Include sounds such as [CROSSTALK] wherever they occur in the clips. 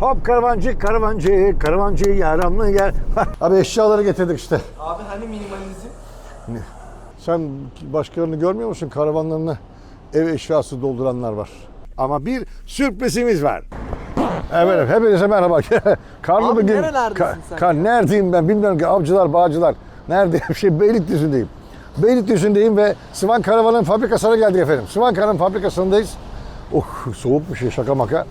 Hop karavancı, karavancı, karavancı yaramlı yer. [LAUGHS] Abi eşyaları getirdik işte. Abi hani minimalizm? Sen başkalarını görmüyor musun? Karavanlarını ev eşyası dolduranlar var. Ama bir sürprizimiz var. Evet, hepinize merhaba. [LAUGHS] Karlı Abi bir gün. nerelerdesin sen Ka- neredeyim ben bilmiyorum ki. Avcılar, bağcılar. Neredeyim? [LAUGHS] Şey Beylikdüzü'ndeyim. Beylikdüzü'ndeyim ve Sıvan Karavan'ın fabrikasına geldik efendim. Sıvan Karavan fabrikasındaymış. Oh soğukmuş ya şaka maka.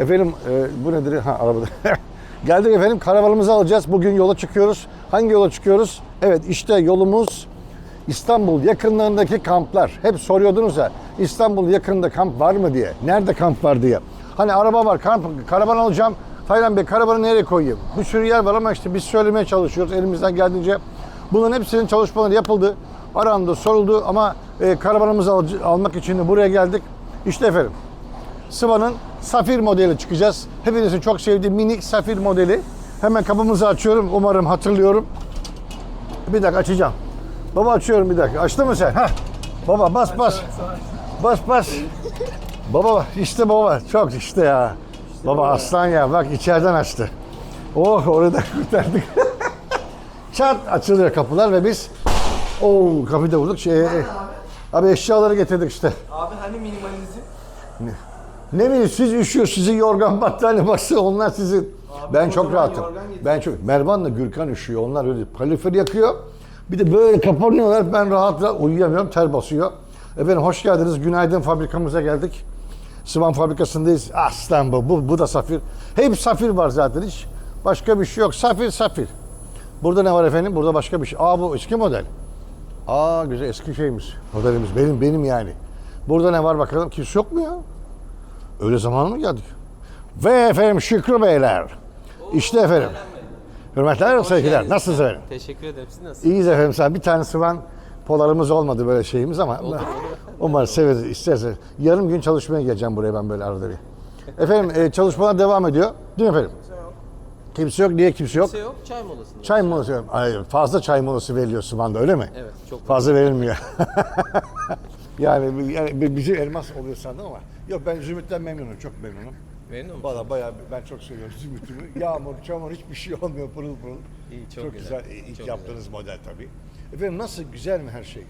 Efendim e, bu nedir? Ha arabada. [LAUGHS] Geldik efendim karavanımızı alacağız. Bugün yola çıkıyoruz. Hangi yola çıkıyoruz? Evet işte yolumuz İstanbul yakınlarındaki kamplar. Hep soruyordunuz ya İstanbul yakınında kamp var mı diye. Nerede kamp var diye. Hani araba var, kamp, karavan alacağım. Taylan Bey karavanı nereye koyayım? Bir sürü yer var ama işte biz söylemeye çalışıyoruz elimizden geldiğince. Bunların hepsinin çalışmaları yapıldı. Arandı, soruldu ama e, karavanımızı al- almak için de buraya geldik. İşte efendim Sıva'nın Safir modeli çıkacağız. Hepinizin çok sevdiği minik Safir modeli. Hemen kapımızı açıyorum. Umarım hatırlıyorum. Bir dakika açacağım. Baba açıyorum bir dakika. Açtı mı sen? Hah. Baba bas bas. Bas bas. baba işte baba. Çok işte ya. Baba aslan ya. Bak içeriden açtı. Oh orada kurtardık. [LAUGHS] Çat açılıyor kapılar ve biz Oo kapıyı da vurduk. Şey, abi eşyaları getirdik işte. Abi hani minimalizm? Ne bileyim siz üşüyor, sizin yorgan battaniye baksa onlar sizin. ben o çok rahatım. Ben çok Mervan'la Gürkan üşüyor. Onlar öyle kalorifer yakıyor. Bir de böyle kapanıyorlar. Ben rahat rahat uyuyamıyorum. Ter basıyor. Efendim hoş geldiniz. Günaydın fabrikamıza geldik. Sıvan fabrikasındayız. Aslan bu. Bu, bu da safir. Hep safir var zaten hiç. Başka bir şey yok. Safir safir. Burada ne var efendim? Burada başka bir şey. Aa bu eski model. Aa güzel eski şeyimiz. Modelimiz. Benim benim yani. Burada ne var bakalım? Kimse yok mu ya? Öyle zaman mı geldik? Ve efendim Şükrü Beyler. İşte efendim. Hürmetler sevgiler. Nasılsınız efendim? Teşekkür ederim. Siz nasılsınız? İyiyiz efendim. Sen bir tane sıvan polarımız olmadı böyle şeyimiz ama umarım severiz istersen. Yarım gün çalışmaya geleceğim buraya ben böyle arada bir. Efendim e, çalışmalar devam ediyor. Değil mi efendim? Kimse yok. Niye kimse yok? Kimse yok. Çay molası. Çay molası. Ay, fazla çay molası veriliyor Sıvan'da öyle mi? Evet. Çok Fazla verilmiyor. yani, yani bizim elmas oluyor sandım ama yok ben Zümrüt'ten memnunum. Çok memnunum. Memnun musun? Valla bayağı ben çok seviyorum Zümrüt'ümü. Yağmur, çamur hiçbir şey olmuyor pırıl pırıl. İyi, çok çok güzel. güzel. İlk Çok yaptığınız model tabii. Efendim nasıl güzel mi her şey?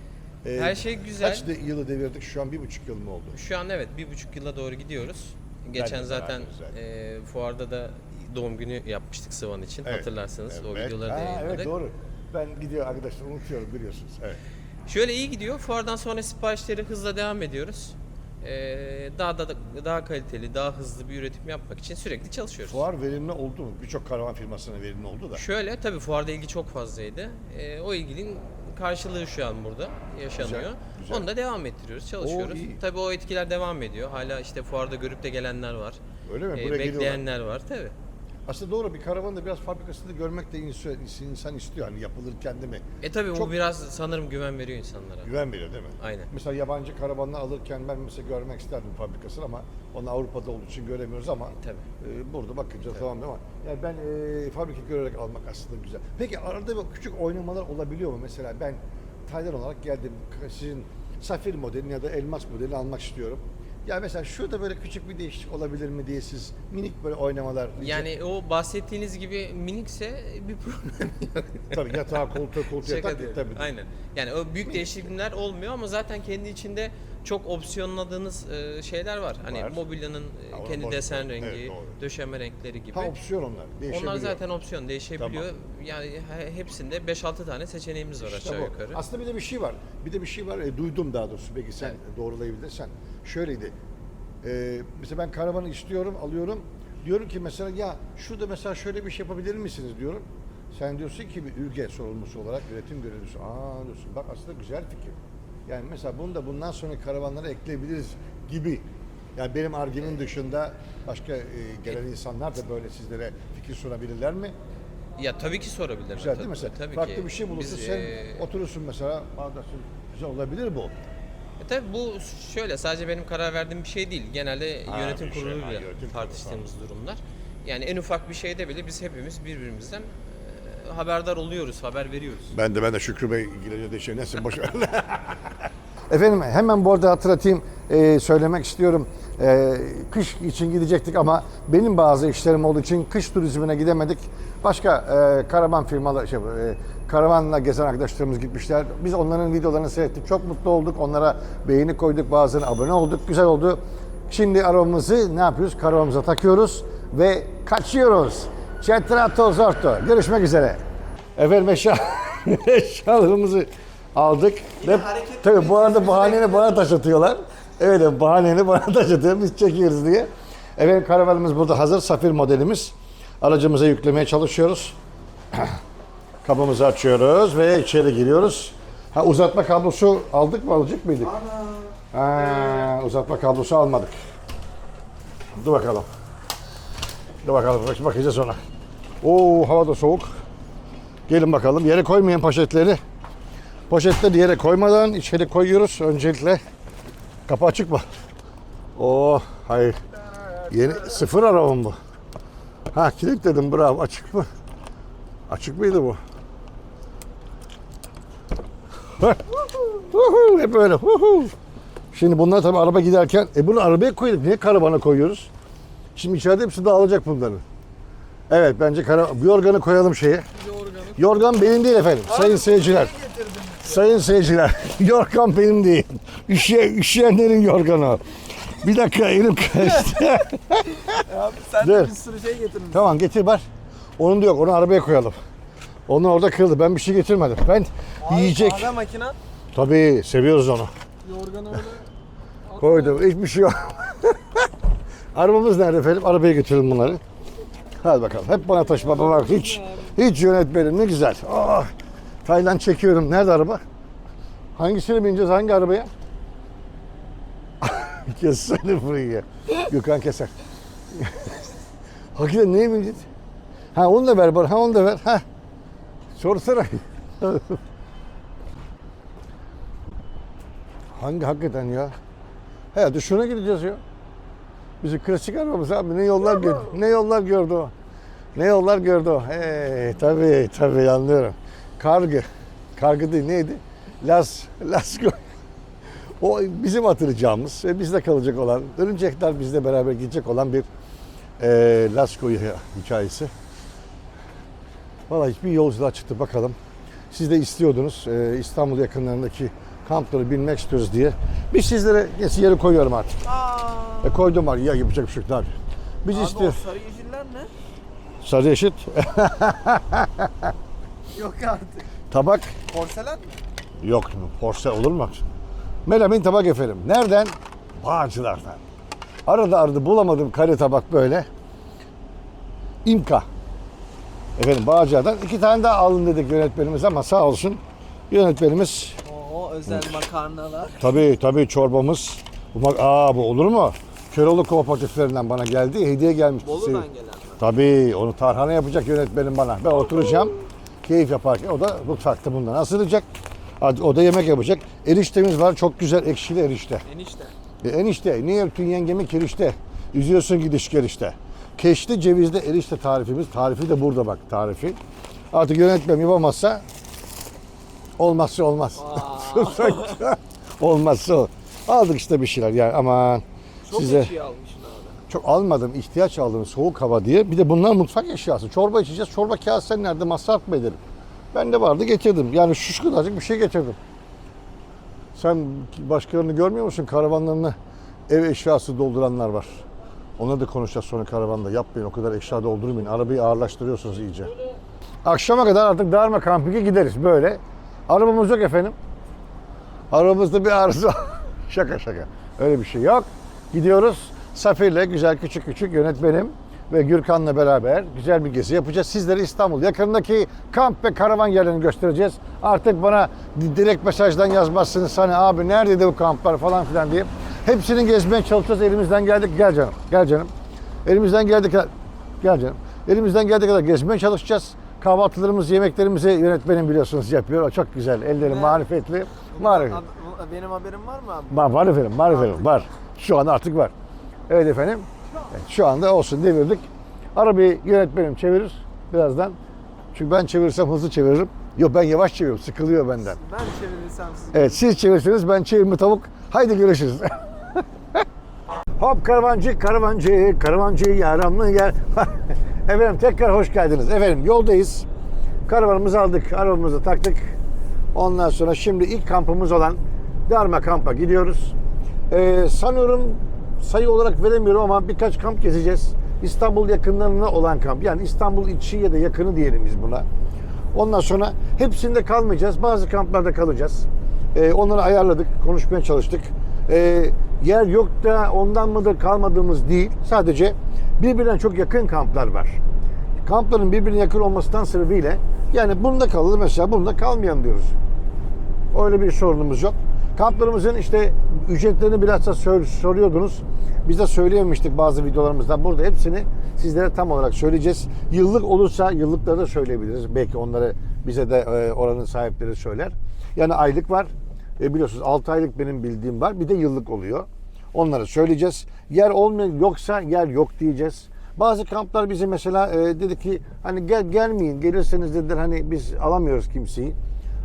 Ee, Her şey güzel. Kaç de, yılı devirdik şu an bir buçuk yıl mı oldu? Şu an evet bir buçuk yıla doğru gidiyoruz. Geçen zaten güzel. e, fuarda da doğum günü yapmıştık Sıvan için. Evet. Hatırlarsanız o Evet. videoları da yayınladık. Evet doğru. Ben gidiyor arkadaşlar unutuyorum biliyorsunuz. Evet. Şöyle iyi gidiyor. Fuardan sonra siparişleri hızla devam ediyoruz. Ee, daha da daha kaliteli, daha hızlı bir üretim yapmak için sürekli çalışıyoruz. Fuar verimli oldu mu? Birçok karavan firmasına verimli oldu da. Şöyle tabii fuarda ilgi çok fazlaydı. Ee, o ilginin karşılığı şu an burada yaşanıyor. Güzel, güzel. Onu da devam ettiriyoruz, çalışıyoruz. iyi. tabii o etkiler devam ediyor. Hala işte fuarda görüp de gelenler var. Öyle mi? Ee, Buraya geliyorlar. bekleyenler var tabii. Aslında doğru bir karavanı da biraz fabrikasında görmek de insan, insan istiyor. Hani yapılırken değil mi? E tabii Çok- bu biraz sanırım güven veriyor insanlara. Güven veriyor değil mi? Aynen. Mesela yabancı karavanlar alırken ben mesela görmek isterdim fabrikasını ama onu Avrupa'da olduğu için göremiyoruz ama Tabii. e, burada bakınca tamam değil mi? Yani ben e, fabrika görerek almak aslında güzel. Peki arada bir küçük oynamalar olabiliyor mu? Mesela ben Taylan olarak geldim sizin Safir modelini ya da Elmas modelini almak istiyorum. Ya mesela şurada böyle küçük bir değişiklik olabilir mi diye siz minik böyle oynamalar. Yani o bahsettiğiniz gibi minikse bir problem [LAUGHS] yok. tabii yatağı koltuğu koltuğu Şaka yatak diyorum. tabii. Aynen. Yani o büyük değişiklikler olmuyor ama zaten kendi içinde çok opsiyonladığınız e, şeyler var. Hani Var. mobilyanın e, Ha, onu kendi boş desen ver. rengi, Evet, doğru. döşeme renkleri gibi. Ha opsiyon onlar. Değişebiliyor. Onlar zaten opsiyon değişebiliyor. Yani he- hepsinde 5-6 tane seçeneğimiz var İşte aşağı bu. yukarı. Aslında bir de bir şey var. Bir de bir şey var. e, duydum daha doğrusu. Belki sen doğrulayabilirsen. Şöyleydi. E, mesela ben karavanı istiyorum, alıyorum. Diyorum ki mesela ya şurada mesela şöyle bir şey yapabilir misiniz diyorum. Sen diyorsun ki bir ülke sorumlusu olarak üretim görevlisi. Aa diyorsun bak aslında güzel fikir. Yani mesela bunu da bundan sonra karavanlara ekleyebiliriz gibi. Yani benim argümün dışında başka e, gelen insanlar da böyle sizlere fikir sunabilirler mi? Ya tabii ki sorabilirler. Güzel değil mi? Mesela tabii farklı ki. bir şey bulursun. Biz, sen e, oturursun mesela. Dersin, güzel olabilir bu. E tabii bu şöyle sadece benim karar verdiğim bir şey değil. Genelde Ha, yönetim bir şey, kuruluyla ha, yönetim kurulu, tartıştığımız durumlar. Yani en ufak bir şeyde bile biz hepimiz birbirimizden haberdar oluyoruz, haber veriyoruz. Ben de ben de Şükrü Bey ilgileniyor diye şey neyse boş ver. [LAUGHS] Efendim hemen bu arada hatırlatayım, e, söylemek istiyorum. Ee, kış için gidecektik ama benim bazı işlerim olduğu için kış turizmine gidemedik. Başka e, karavan firmaları, şey, e, karavanla gezen arkadaşlarımız gitmişler. Biz onların videolarını seyrettik. Çok mutlu olduk. Onlara beğeni koyduk. Bazılarına abone olduk. Güzel oldu. Şimdi arabamızı ne yapıyoruz? Karavanımıza takıyoruz ve kaçıyoruz. Cetrato Zorto. Görüşmek üzere. Efendim eşya, [LAUGHS] eşyalarımızı aldık. Ve, hareket tabii bu arada bahaneni bana taşıtıyorlar. Evet bahaneni bana [LAUGHS] taşıtıyor. Biz çekiyoruz diye. Efendim karavanımız burada hazır. Safir modelimiz. Aracımıza yüklemeye çalışıyoruz. [CLEARS THROAT] Kapımızı açıyoruz ve içeri giriyoruz. Ha uzatma kablosu aldık mı alacak mıydık? Ha, uzatma kablosu almadık. Dur bakalım. Dur bakalım bak- bakacağız ona. Oo hava da soğuk. Gelin bakalım. Yere koymayan poşetleri. Poşetleri yere koymadan içeri koyuyoruz. Öncelikle kapı açık mı? Oo hayır. Yeni sıfır arabam bu. Ha kilitledim bravo. Açık mı? Açık mıydı bu? Hep öyle. Huhu. Şimdi bunlar tabii araba giderken e bunu arabaya koyduk. Niye karavana koyuyoruz? Şimdi içeride hepsi dağılacak bunların. Evet bence kara, yorganı koyalım şeye. Yorgan benim değil efendim. Sayın seyirciler. Sayın [LAUGHS] seyirciler. Yorgan benim değil. Üşüye, üşüyenlerin yorganı. Bir dakika elim kaçtı. [LAUGHS] Abi sen Dur. de bir sürü şey getirmişsin. tamam getir var. Onun da yok. Onu arabaya koyalım. Onun orada kırıldı. Ben bir şey getirmedim. Ben yiyecek. Kahve makina. Tabii seviyoruz onu. Yorganı öyle. Koydum. Hiçbir şey yok. [LAUGHS] Arabamız nerede efendim? Arabaya götürelim bunları. Hadi bakalım. Hep bana taşıma bak. Hiç hiç yönetmedim. Ne güzel. Ah, Tayland çekiyorum. Nerede araba? Hangisine bineceğiz? Hangi arabaya? [LAUGHS] Kessene burayı. Gökhan keser. [LAUGHS] Hakikaten neye bineceğiz? Ha onu da ver bana. Ha onu da ver. Ha. Sorsana. [LAUGHS] Hangi hakikaten ya? Herhalde şuna gideceğiz ya. Bizim klasik arabamız abi ne yollar gördü. Ne yollar gördü o. Ne yollar gördü o. Hey, tabii tabii anlıyorum. Kargı. Kargı değil neydi? Las, Lasko. [LAUGHS] O bizim hatırlayacağımız ve bizde kalacak olan, örümcekler bizle beraber gidecek olan bir e, Lasko hikayesi. Valla hiçbir yolculuğa çıktı bakalım. Siz de istiyordunuz e, İstanbul yakınlarındaki kampları bilmek istiyoruz diye. Biz sizlere yeri koyuyorum artık. Aa. E koydum var ya yapacak bir şey yok ne yapayım. Biz Abi o istiyoruz. sarı yeşiller ne? Sarı eşit. [LAUGHS] Yok artık. tabak Porselen mi? yok. Porsche olur mu? Melamin tabak efendim. Nereden? Bağcılardan. Arada arada bulamadım kare tabak böyle. İmka. Efendim Bağcılar'dan iki tane daha alın dedik yönetmenimiz ama sağ olsun yönetmenimiz Oo özel makarnalar. Tabii tabii çorbamız. Bu bak aa bu olur mu? Köroğlu kooperatiflerinden bana geldi. Hediye gelmişti. Bolu'dan gelen? Tabii onu tarhana yapacak yönetmenim bana. Ben oturacağım. Keyif yaparken o da mutfakta bundan. Hadi O da yemek yapacak. Eriştemiz var. Çok güzel ekşili erişte. Enişte. E, enişte. Niye öptün yengemi kerişte? Üzüyorsun gidiş kerişte. Keşli cevizli erişte tarifimiz. Tarifi de burada bak tarifi. Artık yönetmem yapamazsa olmazsa olmaz. [LAUGHS] olmazsa o. Aldık işte bir şeyler yani aman Çok size şey almışsın abi. çok almadım ihtiyaç aldım soğuk hava diye. Bir de bunlar mutfak eşyası. Çorba içeceğiz. Çorba kağıt sen nerede masraf mı ederim? Ben de vardı getirdim. Yani şu kadarcık bir şey getirdim. Sen başkalarını görmüyor musun? Karavanlarını ev eşyası dolduranlar var. Onları da konuşacağız sonra karavanda. Yapmayın o kadar eşya doldurmayın. Arabayı ağırlaştırıyorsunuz iyice. Akşama kadar artık Darma Kamping'e gideriz böyle. Arabamız yok efendim. Arabamızda bir arıza. [LAUGHS] şaka şaka. Öyle bir şey yok. Gidiyoruz. Safir'le güzel küçük küçük yönetmenim ve Gürkan'la beraber güzel bir gezi yapacağız. Sizlere İstanbul yakınındaki kamp ve karavan yerlerini göstereceğiz. Artık bana di- direkt mesajdan yazmazsınız. Hani abi neredeydi bu kamplar falan filan diye. Hepsini gezmeye çalışacağız. Elimizden geldik. Gel canım. Gel canım. Elimizden geldik. Gel canım. Elimizden geldiği kadar gezmeye çalışacağız. Kahvaltılarımızı, yemeklerimizi yönetmenim biliyorsunuz yapıyor. O çok güzel. Elleri Ne? marifetli. Bu- benim haberim var mı abi? Var, var efendim, var efendim, var. Şu anda artık var. Evet efendim. Evet, şu anda olsun devirdik. Arabayı yönetmenim çevirir birazdan. Çünkü ben çevirirsem hızlı çeviririm. Yok ben yavaş çeviriyorum, sıkılıyor benden. Ben çevirirsem siz. Evet siz çevirirseniz ben çevirme tavuk. Haydi görüşürüz. [LAUGHS] Hop karavancı, karavancı, karavancı yaramlı yer. [LAUGHS] Efendim tekrar hoş geldiniz. Efendim yoldayız. Karavanımızı aldık, arabamızı taktık. Ondan sonra şimdi ilk kampımız olan Darma kampa gidiyoruz. Ee, sanıyorum sayı olarak veremiyorum ama birkaç kamp gezeceğiz. İstanbul yakınlarına olan kamp. Yani İstanbul içi ya da yakını diyelim biz buna. Ondan sonra hepsinde kalmayacağız. Bazı kamplarda kalacağız. Ee, onları ayarladık, konuşmaya çalıştık. Ee, yer yok da ondan mıdır kalmadığımız değil. Sadece birbirine çok yakın kamplar var. Kampların birbirine yakın olmasından sebebiyle yani bunda kalalım mesela bunda kalmayalım diyoruz. Öyle bir sorunumuz yok. Kamplarımızın işte ücretlerini bilhassa sor- soruyordunuz. Biz de söyleyememiştik bazı videolarımızda. Burada hepsini sizlere tam olarak söyleyeceğiz. Yıllık olursa yıllıkları da söyleyebiliriz. Belki onları bize de e, oranın sahipleri söyler. Yani aylık var. E, biliyorsunuz 6 aylık benim bildiğim var. Bir de yıllık oluyor. Onları söyleyeceğiz. Yer olmayan yoksa yer yok diyeceğiz. Bazı kamplar bize mesela e, dedi ki hani gel gelmeyin gelirseniz dediler hani biz alamıyoruz kimseyi.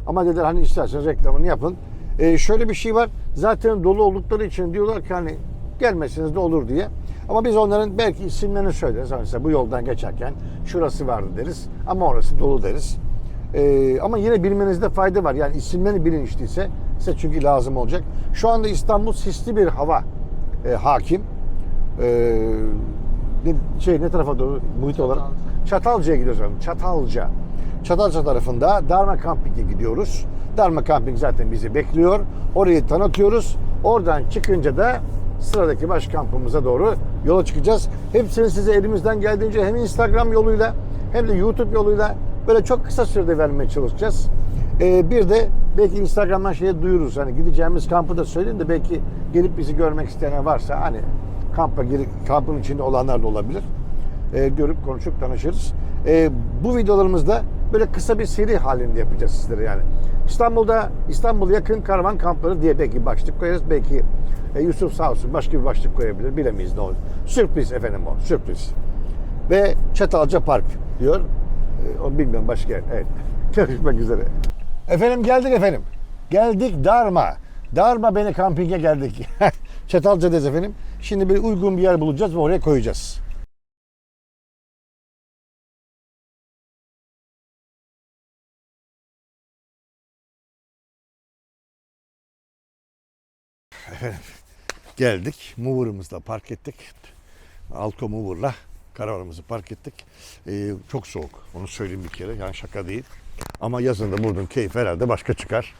Ama dediler hani isterseniz reklamını yapın. E, şöyle bir şey var. Zaten dolu oldukları için diyorlar ki hani gelmeseniz de olur diye. Ama biz onların belki isimlerini söyleriz. Hani Mesela bu yoldan geçerken şurası vardı deriz. Ama orası dolu deriz. E, ama yine bilmenizde fayda var. Yani isimlerini bilin işte ise size çünkü lazım olacak. Şu anda İstanbul sisli bir hava e, hakim. E, ne, şey ne tarafa doğru muhit olarak? Çatalca'ya gidiyoruz. efendim, Çatalca. Çatalca tarafında Darma Camping'e gidiyoruz. Darma Camping zaten bizi bekliyor. Orayı tanıtıyoruz. Oradan çıkınca da sıradaki baş kampımıza doğru yola çıkacağız. Hepsini size elimizden geldiğince hem Instagram yoluyla hem de YouTube yoluyla böyle çok kısa sürede vermeye çalışacağız. Ee, bir de belki Instagram'dan şeye duyururuz. Hani gideceğimiz kampı da söyleyin de belki gelip bizi görmek isteyen varsa hani kampa girip kampın içinde olanlar da olabilir. Ee, görüp konuşup tanışırız. Ee, bu videolarımızda böyle kısa bir seri halinde yapacağız sizlere yani. İstanbul'da İstanbul yakın karavan kampları diye belki başlık koyarız. Belki e, Yusuf sağ olsun başka bir başlık koyabilir. Bilemeyiz ne olur. Sürpriz efendim o. Sürpriz. Ve Çatalca Park diyor. Ee, o bilmiyorum başka yer. Evet. [LAUGHS] Görüşmek üzere. Efendim geldik efendim. Geldik Darma. Darma beni kampinge geldik. [LAUGHS] Çatalca'dayız efendim. Şimdi bir uygun bir yer bulacağız ve oraya koyacağız. geldik. Mover'ımızla park ettik. Alto Mover'la karavanımızı park ettik. Ee, çok soğuk. Onu söyleyeyim bir kere. Yani şaka değil. Ama yazın da buradan keyif herhalde başka çıkar.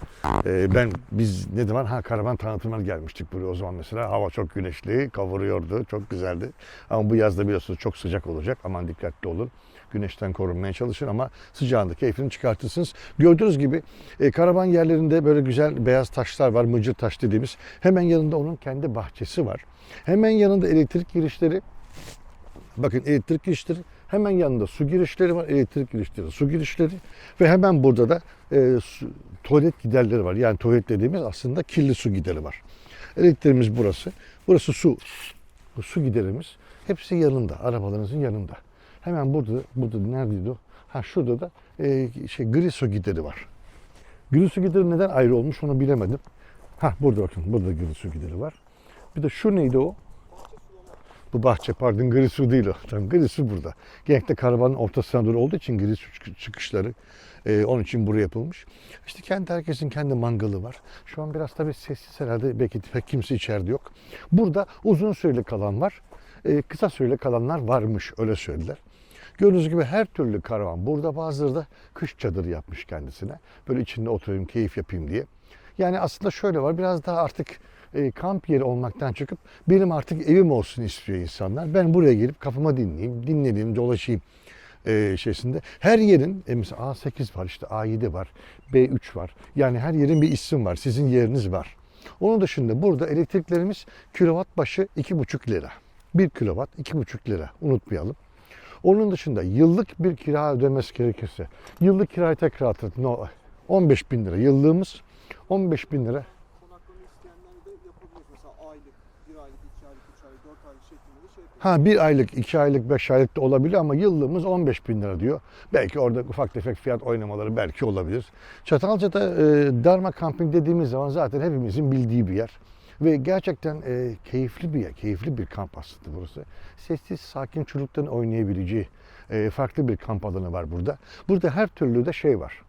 Ee, ben biz ne zaman ha karavan tanıtımına gelmiştik buraya o zaman mesela. Hava çok güneşli, kavuruyordu. Çok güzeldi. Ama bu yazda biliyorsunuz çok sıcak olacak. Aman dikkatli olun. Güneşten korunmaya çalışın ama sıcağında keyfini çıkartırsınız. Gördüğünüz gibi e, karavan yerlerinde böyle güzel beyaz taşlar var. Mıcır taş dediğimiz. Hemen yanında onun kendi bahçesi var. Hemen yanında elektrik girişleri Bakın elektrik girişleri hemen yanında su girişleri var, elektrik girişleri, su girişleri ve hemen burada da e, su- tuvalet giderleri var. Yani tuvalet dediğimiz aslında kirli su gideri var. Elektriğimiz burası. Burası su. Bu su giderimiz hepsi yanında, arabalarınızın yanında. Hemen burada, burada neredeydi o? Ha şurada da e, şey gri su gideri var. Gri su gideri neden ayrı olmuş onu bilemedim. Ha burada bakın, burada gri su gideri var. Bir de şu neydi o? Bu bahçe pardon gri su değil o. [LAUGHS] Tamam, gri su burada. Genellikle karavanın ortasına doğru olduğu için gri su çık- çıkışları e, onun için buraya yapılmış. İşte kendi herkesin kendi mangalı var. Şu an biraz tabii sessiz herhalde belki pek kimse içeride yok. Burada uzun süreli kalan var. E, kısa süreli kalanlar varmış öyle söylediler. Gördüğünüz gibi her türlü karavan. Burada bazıları da kış çadırı yapmış kendisine. Böyle içinde oturayım, keyif yapayım diye. Yani aslında şöyle var biraz daha artık e, kamp yeri olmaktan çıkıp benim artık evim olsun istiyor insanlar. Ben buraya gelip kafama dinleyeyim, dinleneyim, dolaşayım e, şeysinde. Her yerin e, mesela A8 var, işte A7 var, B3 var. Yani her yerin bir isim var. Sizin yeriniz var. Onun dışında burada elektriklerimiz kilowatt başı 2,5 lira. 1 kilowatt 2,5 lira unutmayalım. Onun dışında yıllık bir kira ödemesi gerekirse, yıllık kirayı tekrar hatırlatın. No, 15 bin lira yıllığımız 15 bin lira Konaklama isteyenler de yapabiliriz. Mesela aylık, bir aylık, iki aylık, üç aylık, dört aylık şeklinde de şey yapıyoruz. Ha bir aylık, iki aylık, beş aylık da olabilir ama yıllığımız 15 bin lira diyor. Belki orada ufak tefek fiyat oynamaları belki olabilir. Çatalca'da e, Darma Camping dediğimiz zaman zaten hepimizin bildiği bir yer. Ve gerçekten e, keyifli bir yer, keyifli bir kamp aslında burası. Sessiz, sakin çocukların oynayabileceği e, farklı bir kamp alanı var burada. Burada her türlü de şey var.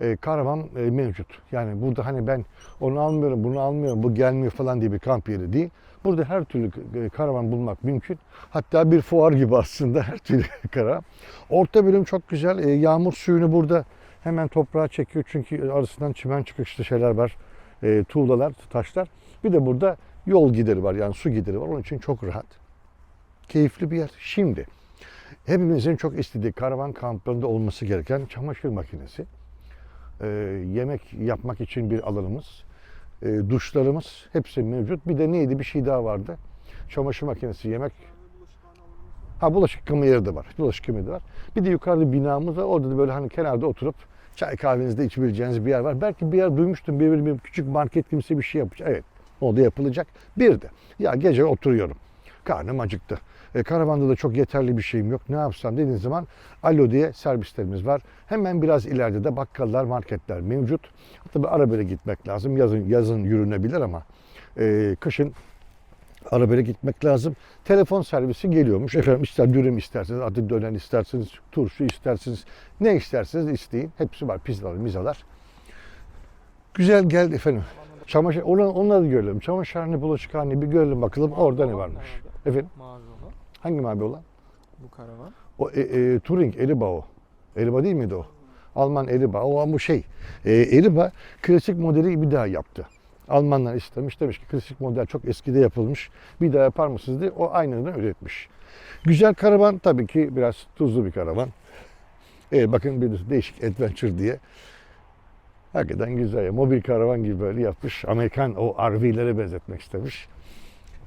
E, karavan e, mevcut. Yani burada hani ben onu almıyorum, bunu almıyorum, bu gelmiyor falan diye bir kamp yeri değil. Burada her türlü e, karavan bulmak mümkün. Hatta bir fuar gibi aslında [LAUGHS] her türlü karavan. Orta bölüm çok güzel. E, yağmur suyunu burada hemen toprağa çekiyor. Çünkü arasından çimen çıkışlı şeyler var. E, tuğlalar, taşlar. Bir de burada yol gideri var yani su gideri var. Onun için çok rahat. Keyifli bir yer. Şimdi hepimizin çok istediği karavan kamplarında olması gereken çamaşır makinesi. E, yemek yapmak için bir alanımız. E, duşlarımız hepsi mevcut. Bir de neydi bir şey daha vardı. Çamaşır makinesi, yemek. Ha bulaşık yıkama yeri de var. Bulaşık yıkama yeri de var. Bir de yukarıda binamız var. Orada da böyle hani kenarda oturup çay kahvenizi de içebileceğiniz bir yer var. Belki bir yer duymuştum. Bir, bir küçük market kimse bir şey yapacak. Evet. O da yapılacak. Bir de ya gece oturuyorum. Karnım acıktı. E, karavanda da çok yeterli bir şeyim yok. Ne yapsam dediğiniz zaman Alo diye servislerimiz var. Hemen biraz ileride de bakkallar, marketler mevcut. Tabii arabayla gitmek lazım. Yazın yazın yürünebilir ama e, kışın arabayla gitmek lazım. Telefon servisi geliyormuş. Efendim ister dürüm isterseniz, adı dönen isterseniz, turşu isterseniz, ne isterseniz isteyin. Hepsi var. Pizzalar, mizalar. Güzel geldi efendim. Çamaşır, onu, onları da görelim. Çamaşırhane, bulaşıkhane bir görelim bakalım orada ne varmış. Efendim. Hangi mavi olan? Bu karavan. O e, e, Turing, Eriba o. Eriba değil miydi o? Alman Eriba. O ama bu şey. E, Eriba klasik modeli bir daha yaptı. Almanlar istemiş. Demiş ki klasik model çok eskide yapılmış. Bir daha yapar mısınız diye o aynını üretmiş. Güzel karavan tabii ki biraz tuzlu bir karavan. E, bakın bir değişik adventure diye. Hakikaten güzel. Mobil karavan gibi böyle yapmış. Amerikan o RV'lere benzetmek istemiş.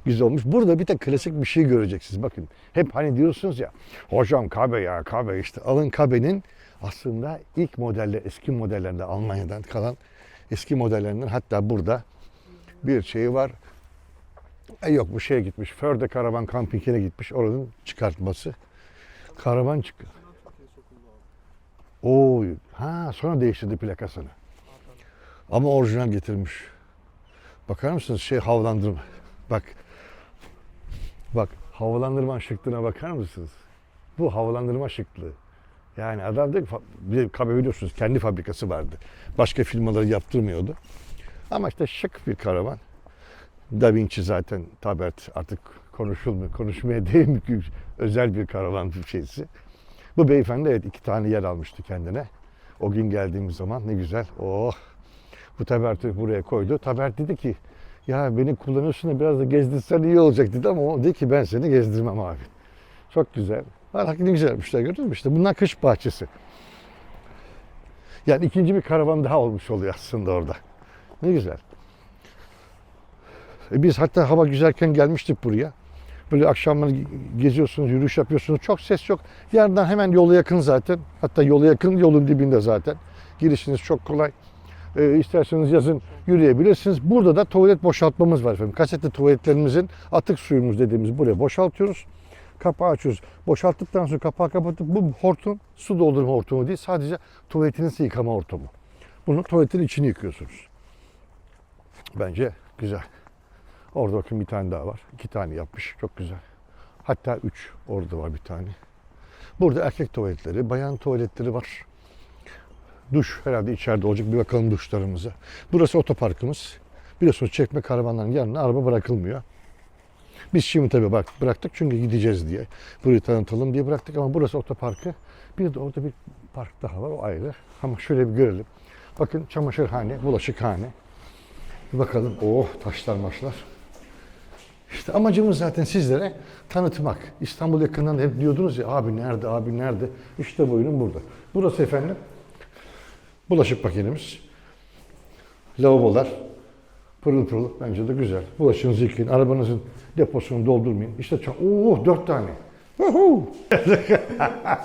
Güzel olmuş. Burada bir de klasik bir şey göreceksiniz. Bakın hep hani diyorsunuz ya hocam Kabe ya Kabe işte alın Kabe'nin aslında ilk modeller eski modellerinde Almanya'dan kalan eski modellerinden hatta burada bir şey var. E yok bu şeye gitmiş. Förde Karavan Kamping'ine gitmiş. Oranın çıkartması. Karavan çık. Oo, ha sonra değiştirdi plakasını. Ama orijinal getirmiş. Bakar mısınız şey havalandırma. Bak. Bak havalandırma şıklığına bakar mısınız? Bu havalandırma şıklığı. Yani adam da bir de Kabe biliyorsunuz kendi fabrikası vardı. Başka firmaları yaptırmıyordu. Ama işte şık bir karavan. Da Vinci zaten Tabert artık konuşulmuyor. Konuşmaya [LAUGHS] değil mi? Özel bir karavan şeysi. Bu beyefendi evet iki tane yer almıştı kendine. O gün geldiğimiz zaman ne güzel. Oh. Bu Tabert'i buraya koydu. Tabert dedi ki ya beni kullanıyorsun da biraz da gezdirsen iyi olacak dedi ama o dedi ki ben seni gezdirmem abi. Çok güzel. Bak ne güzel yapmışlar gördünüz mü işte bunlar kış bahçesi. Yani ikinci bir karavan daha olmuş oluyor aslında orada. Ne güzel. E biz hatta hava güzelken gelmiştik buraya. Böyle akşamları geziyorsunuz, yürüyüş yapıyorsunuz. Çok ses yok. Yandan hemen yola yakın zaten. Hatta yola yakın yolun dibinde zaten. Girişiniz çok kolay. E, isterseniz yazın yürüyebilirsiniz. Burada da tuvalet boşaltmamız var efendim. Kasetli tuvaletlerimizin atık suyumuz dediğimiz buraya boşaltıyoruz. Kapağı açıyoruz. Boşalttıktan sonra kapağı kapatıp bu hortum su doldurma hortumu değil. Sadece tuvaletinizi yıkama hortumu. Bunu tuvaletin içini yıkıyorsunuz. Bence güzel. Orada bakın bir tane daha var. İki tane yapmış. Çok güzel. Hatta üç. Orada var bir tane. Burada erkek tuvaletleri, bayan tuvaletleri var. Duş herhalde içeride olacak. Bir bakalım duşlarımıza. Burası otoparkımız. Sonra çekme karavanların yanına araba bırakılmıyor. Biz şimdi tabii bak bıraktık çünkü gideceğiz diye. Burayı tanıtalım diye bıraktık ama burası otoparkı. Bir de orada bir park daha var o ayrı. Ama şöyle bir görelim. Bakın çamaşırhane, bulaşıkhane. Bir bakalım. Oh taşlar maşlar. İşte amacımız zaten sizlere tanıtmak. İstanbul yakından da hep diyordunuz ya abi nerede, abi nerede? İşte bu burada. Burası efendim bulaşık makinemiz. Lavabolar. Pırıl pırıl bence de güzel. Bulaşığınızı yıkayın. Arabanızın deposunu doldurmayın. İşte çok, oh dört tane. [LAUGHS]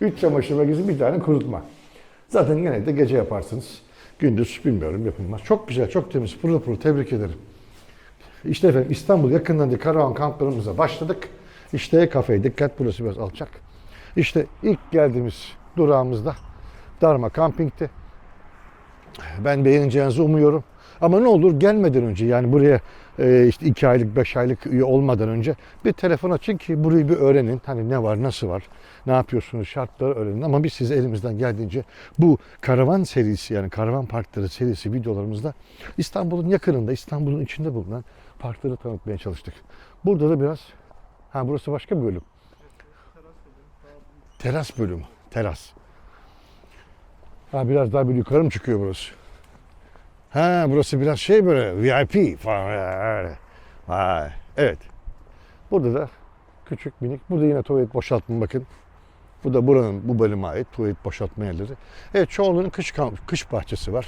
Üç çamaşır makinesi bir tane kurutma. Zaten genelde gece yaparsınız. Gündüz bilmiyorum yapılmaz. Çok güzel, çok temiz. Pırıl pırıl tebrik ederim. İşte efendim İstanbul yakınlarında karavan kamplarımıza başladık. İşte kafeye dikkat burası biraz alçak. İşte ilk geldiğimiz durağımızda Darma Kamping'ti. Ben beğeneceğinizi umuyorum. Ama ne olur gelmeden önce yani buraya e, işte iki aylık, beş aylık üye olmadan önce bir telefon açın ki burayı bir öğrenin. Hani ne var, nasıl var, ne yapıyorsunuz, şartları öğrenin. Ama biz size elimizden geldiğince bu karavan serisi yani karavan parkları serisi videolarımızda İstanbul'un yakınında, İstanbul'un içinde bulunan parkları tanıtmaya çalıştık. Burada da biraz, ha burası başka bir bölüm. Teras bölümü, teras. Ha biraz daha bir yukarı mı çıkıyor burası? Ha burası biraz şey böyle VIP falan. Vay. Evet. Burada da küçük minik. Burada yine tuvalet boşaltma bakın. Bu da buranın bu bölüme ait tuvalet boşaltma yerleri. Evet çoğunluğunun kış, kış bahçesi var.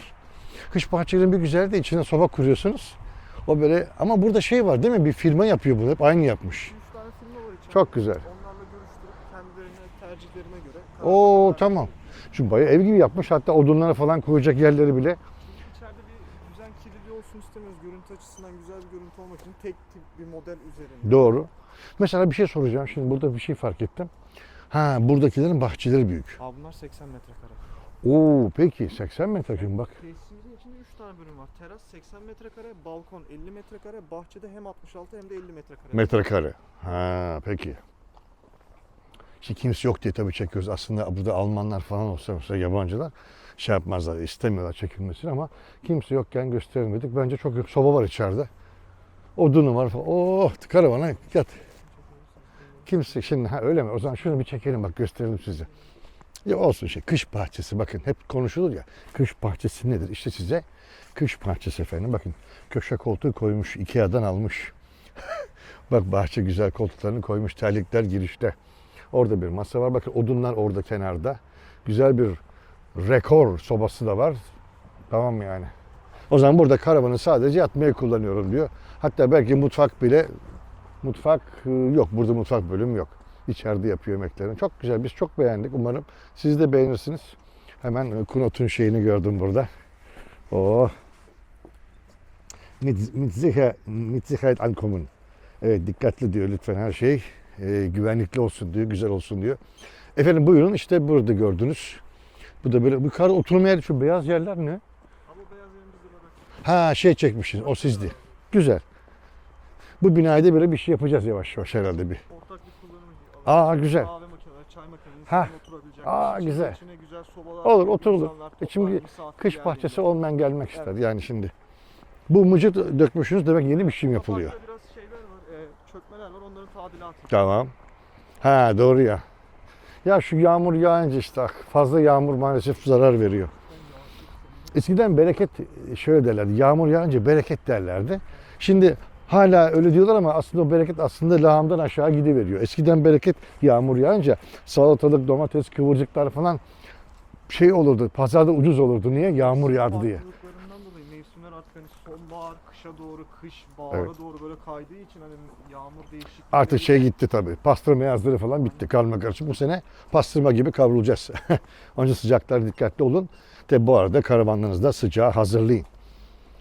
Kış bahçelerinin bir güzelliği de içine soba kuruyorsunuz. O böyle ama burada şey var değil mi? Bir firma yapıyor bunu. Hep aynı yapmış. 3 tane firma var içeride. Çok güzel. Onlarla görüştürüp kendilerine tercihlerine göre. Oo tamam. Çünkü bayağı ev gibi yapmış. Hatta odunları falan koyacak yerleri bile. İçeride bir düzen kirliliği olsun istemiyoruz. Görüntü açısından güzel bir görüntü olmak için tek tip bir model üzerinde. Doğru. Mesela bir şey soracağım. Şimdi burada bir şey fark ettim. Ha buradakilerin bahçeleri büyük. Abi bunlar 80 metrekare. Oo peki 80 metrekare bak. Tesisimizin içinde 3 tane bölüm var. Teras 80 metrekare, balkon 50 metrekare, bahçede hem 66 hem de 50 metrekare. Metrekare. Ha peki. Şimdi kimse yok diye tabii çekiyoruz. Aslında burada Almanlar falan olsa mesela yabancılar şey yapmazlar, istemiyorlar çekilmesini ama kimse yokken göstermedik. Bence çok yok. Soba var içeride. Odunu var falan. Oh karavana yat. Kimse şimdi ha öyle mi? O zaman şunu bir çekelim bak gösterelim size. Ya olsun şey kış bahçesi bakın hep konuşulur ya. Kış bahçesi nedir? İşte size kış bahçesi efendim bakın. Köşe koltuğu koymuş Ikea'dan almış. [LAUGHS] bak bahçe güzel koltuklarını koymuş. Terlikler girişte. Orada bir masa var. Bakın odunlar orada kenarda. Güzel bir rekor sobası da var. Tamam mı yani? O zaman burada karavanı sadece yatmaya kullanıyorum diyor. Hatta belki mutfak bile mutfak e, yok. Burada mutfak bölümü yok. İçeride yapıyor yemeklerini. Çok güzel. Biz çok beğendik. Umarım siz de beğenirsiniz. Hemen e, Kunot'un şeyini gördüm burada. Oh. Mit, mit, sicher, mit. Evet dikkatli diyor lütfen her şey e, güvenlikli olsun diyor, güzel olsun diyor. Efendim buyurun işte burada gördünüz. Bu da böyle yukarı oturma yeri şu beyaz yerler ne? Ha şey çekmişsiniz o sizdi. Güzel. Bu binayda böyle bir şey yapacağız yavaş yavaş herhalde bir. ortak bir kullanımı alanı. Aa, güzel. Kahve makineleri, çay makineleri, Ha. insanın oturabileceği. Aa, güzel. içine güzel sobalar. Olur, oturulur. insanlar toplar, Şimdi misafir Kış geldiğinde. bahçesi olmayan gelmek ister yani şimdi. Bu mıcı dökmüşsünüz demek yeni bir şey mi yapılıyor? Kapakta e, var. Onların tadilatı. Tamam. Ha doğru ya. Ya şu yağmur yağınca işte ah, fazla yağmur maalesef zarar veriyor. Eskiden bereket şöyle derler. Yağmur yağınca bereket derlerdi. Şimdi hala öyle diyorlar ama aslında o bereket aslında lağımdan aşağı gidiveriyor. Eskiden bereket yağmur yağınca salatalık, domates, kıvırcıklar falan şey olurdu. Pazarda ucuz olurdu. Niye? Yağmur yağdı diye. Kışa doğru, kış, bahara Evet. doğru böyle kaydığı için hani yağmur değişikliği. Artık şey gitti tabii. Pastırma yazları falan bitti. Karma karışık. Bu sene pastırma gibi kavrulacağız. [LAUGHS] Onun için sıcaklara dikkatli olun. Tabi bu arada karavanlarınızda sıcağı hazırlayın.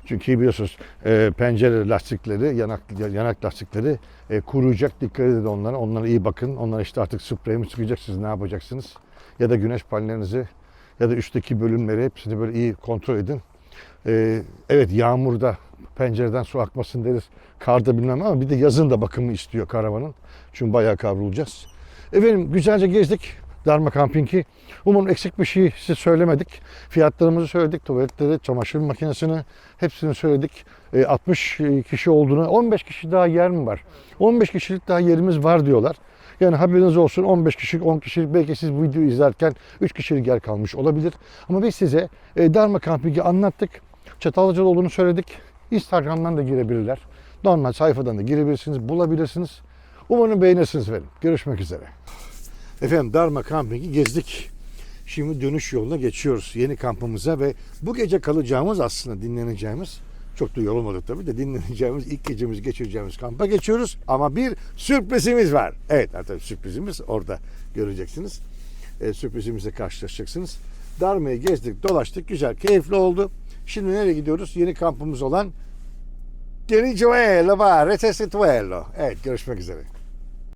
Çünkü biliyorsunuz e, pencere lastikleri, yanak yanak lastikleri e, kuruyacak. Dikkat edin onlara. Onlara iyi bakın. Onlara işte artık sprey mi sıkacaksınız, ne yapacaksınız? Ya da güneş panellerinizi ya da üstteki bölümleri hepsini böyle iyi kontrol edin. E, evet yağmurda pencereden su akmasın deriz. Karda bilmem ama bir de yazın da bakımı istiyor karavanın. Çünkü bayağı kavrulacağız. Efendim güzelce gezdik Darma Camping'i. Umarım eksik bir şey size söylemedik. Fiyatlarımızı söyledik. Tuvaletleri, çamaşır makinesini hepsini söyledik. E, 60 kişi olduğunu, 15 kişi daha yer mi var? 15 kişilik daha yerimiz var diyorlar. Yani haberiniz olsun 15 kişilik, 10 kişilik belki siz bu videoyu izlerken 3 kişilik yer kalmış olabilir. Ama biz size e, Darma Camping'i anlattık. Çatalca'da olduğunu söyledik. Instagram'dan da girebilirler. Normal sayfadan da girebilirsiniz, bulabilirsiniz. Umarım beğenirsiniz efendim. Görüşmek üzere. Efendim Darma Camping'i gezdik. Şimdi dönüş yoluna geçiyoruz yeni kampımıza ve bu gece kalacağımız aslında dinleneceğimiz çok da yorulmadık tabii de dinleneceğimiz ilk gecemizi geçireceğimiz kampa geçiyoruz ama bir sürprizimiz var. Evet tabii sürprizimiz orada göreceksiniz. E, sürprizimizle karşılaşacaksınız. Darma'yı gezdik, dolaştık. Güzel, keyifli oldu. Şimdi nereye gidiyoruz? Yeni kampımız olan Gericuelo, va, Retesetuelo. Evet, görüşmek üzere.